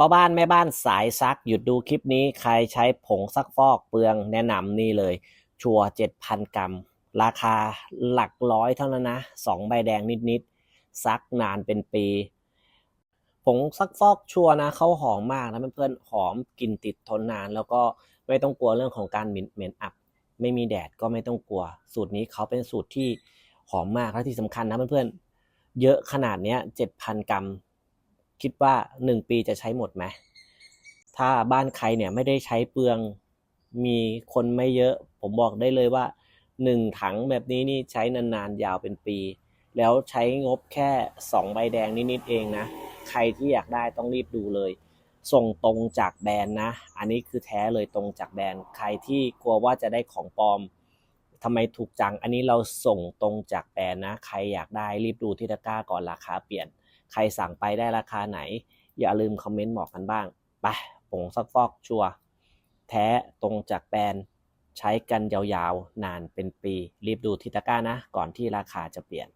พ่อบ้านแม่บ้านสายซักหยุดดูคลิปนี้ใครใช้ผงซักฟอกเปลืองแนะนำนี่เลย ชัวเจ็ดพันกรัม ราคาหลักร้อยเท่านั้นนะสองใบแดงนิดๆ ซักนานเป็นปี ผงซักฟอกชัวร์นะเขาหอมมากนะเพื่อนๆหอมกลิ่นติดทนนาน แล้วก็ไม่ต้องกลัวเรื่องของการเหม็นเหม็นอับ ไม่มีแดดก็ไม่ต้องกลัว สูตรนี้เขาเป็นสูตรที่หอมมากและที่สำคัญนะเพื่อนๆเยอะขนาดเนี้ยเจ็ดพันกรัม คิดว่าหนึ่งปีจะใช้หมดไหมถ้าบ้านใครเนี่ยไม่ได้ใช้เปลืองมีคนไม่เยอะ ผมบอกได้เลยว่าหนึ่งถังแบบนี้นี่ใช้นานๆยาวเป็นปี แล้วใช้งบแค่สองใบแดงนิดๆเองนะ ใครที่อยากได้ต้องรีบดูเลย ส่งตรงจากแบรนด์นะ อันนี้คือแท้เลยตรงจากแบรนด์ใครที่กลัวว่าจะได้ของปลอมทำไมถูกจัง อันนี้เราส่งตรงจากแบรนด์นะ ใครอยากได้รีบดูที่ตะกร้าก่อนราคาเปลี่ยน ใครสั่งไปได้ราคาไหน อย่าลืมคอมเมนต์บอกกันบ้างไปผงซักฟอกชัวแท้ตรงจากแบรนด์ใช้กันยาวๆ นานเป็นปี รีบดูทิตากร้านะ ก่อนที่ราคาจะเปลี่ยน